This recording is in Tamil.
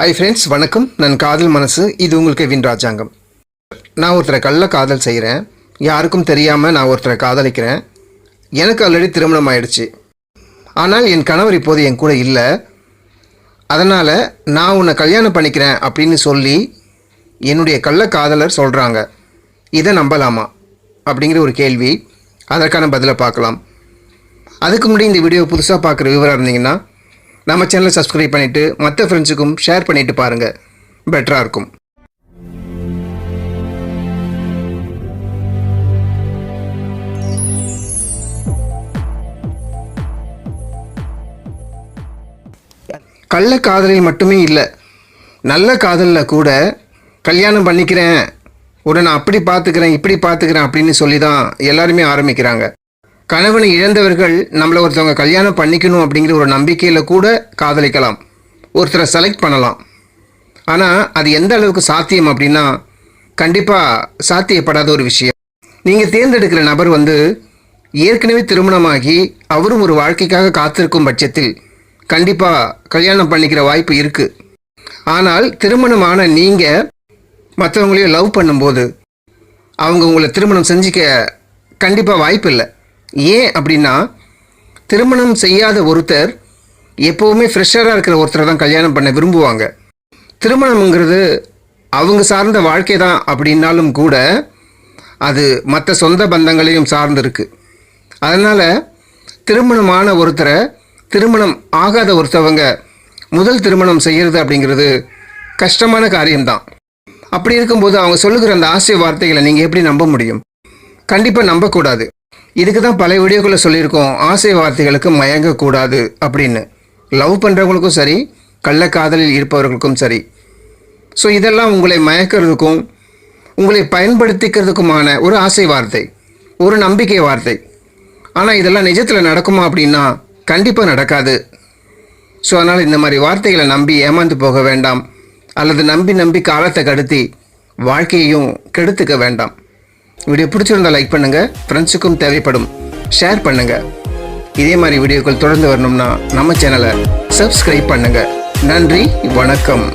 ஹை ஃப்ரெண்ட்ஸ் வணக்கம். நான் காதல் மனசு இது உங்களுக்கு வின் ராஜாங்கம். நான் ஒருத்தரை கள்ள காதல் செய்கிறேன் யாருக்கும் தெரியாமல் நான் ஒருத்தரை காதலிக்கிறேன். எனக்கு ஆல்ரெடி திருமணம் ஆயிடுச்சு. ஆனால் என் கணவர் இப்போது என் கூட இல்லை. அதனால் நான் உன்னை கல்யாணம் பண்ணிக்கிறேன் அப்படின்னு சொல்லி என்னுடைய கள்ள காதலர் சொல்கிறாங்க இதை நம்பலாமா? அப்படிங்கிற ஒரு கேள்வி. அதற்கான பதிலை பார்க்கலாம். அதுக்கு முன்னாடி இந்த வீடியோ புதுசாக பார்க்குற விவரம் இருந்தீங்கன்னா நம்ம சேனலை சப்ஸ்கிரைப் பண்ணிவிட்டு மற்ற ஃப்ரெண்ட்ஸுக்கும் ஷேர் பண்ணிவிட்டு பாருங்கள் பெட்டராக இருக்கும். கள்ள காதலில் மட்டுமே இல்லை நல்ல காதலில் கூட கல்யாணம் பண்ணிக்கிறேன். உடனே அப்படி பார்த்துக்கிறேன் இப்படி பார்த்துக்கிறேன் அப்படின்னு சொல்லி தான் எல்லாருமே ஆரம்பிக்கிறாங்க. கணவனை இழந்தவர்கள் நம்மளை ஒருத்தவங்க கல்யாணம் பண்ணிக்கணும் அப்படிங்கிற ஒரு நம்பிக்கையில் கூட காதலிக்கலாம். ஒருத்தரை செலக்ட் பண்ணலாம். ஆனால் அது எந்த அளவுக்கு சாத்தியம் அப்படின்னா கண்டிப்பாக சாத்தியப்படாத ஒரு விஷயம். நீங்கள் தேர்ந்தெடுக்கிற நபர் வந்து ஏற்கனவே திருமணமாகி அவரும் ஒரு வாழ்க்கைக்காக காத்திருக்கும் பட்சத்தில் கண்டிப்பாக கல்யாணம் பண்ணிக்கிற வாய்ப்பு இருக்குது ஆனால் திருமணமான நீங்கள் மற்றவங்களையும் லவ் பண்ணும்போது அவங்க உங்களை திருமணம் செஞ்சுக்க கண்டிப்பாக வாய்ப்பு இல்லை ஏன் அப்படின்னா திருமணம் செய்யாத ஒருத்தர் எப்போவுமே ஃப்ரெஷராக இருக்கிற ஒருத்தரை தான் கல்யாணம் பண்ண விரும்புவாங்க. திருமணம்ங்கிறது அவங்க சார்ந்த வாழ்க்கை தான் அப்படின்னாலும் கூட அது மற்ற சொந்த பந்தங்களையும் சார்ந்திருக்கு. அதனால் திருமணமான ஒருத்தரை திருமணம் ஆகாத ஒருத்தவங்க முதல் திருமணம் செய்கிறது அப்படிங்கிறது கஷ்டமான காரியம்தான். அப்படி இருக்கும்போது அவங்க சொல்லுகிற அந்த ஆசை வார்த்தைகளை நீங்கள் எப்படி நம்ப முடியும்? கண்டிப்பாக நம்பக்கூடாது. இதுக்கு தான் பல வீடியோக்குள்ளே சொல்லியிருக்கோம் ஆசை வார்த்தைகளுக்கு மயங்கக்கூடாது அப்படின்னு. லவ் பண்ணுறவங்களுக்கும் சரி கள்ளக்காதலில் இருப்பவர்களுக்கும் சரி. ஸோ இதெல்லாம் உங்களை மயக்கிறதுக்கும் உங்களை பயன்படுத்திக்கிறதுக்குமான ஒரு ஆசை வார்த்தை ஒரு நம்பிக்கை வார்த்தை. ஆனால் இதெல்லாம் நிஜத்தில் நடக்குமா அப்படின்னா கண்டிப்பாக நடக்காது. ஸோ அதனால் இந்த மாதிரி வார்த்தைகளை நம்பி ஏமாந்து போக வேண்டாம். அல்லது நம்பி நம்பி காலத்தை கடத்தி வாழ்க்கையையும் கெடுத்துக்க வேண்டாம். வீடியோ பிடிச்சிருந்தா லைக் பண்ணுங்கள் ஃப்ரெண்ட்ஸுக்கும் தேவைப்படும். ஷேர் பண்ணுங்கள் இதே மாதிரி வீடியோக்கள் தொடர்ந்து வரணும்னா நம்ம சேனலை சப்ஸ்கிரைப் பண்ணுங்கள் நன்றி வணக்கம்.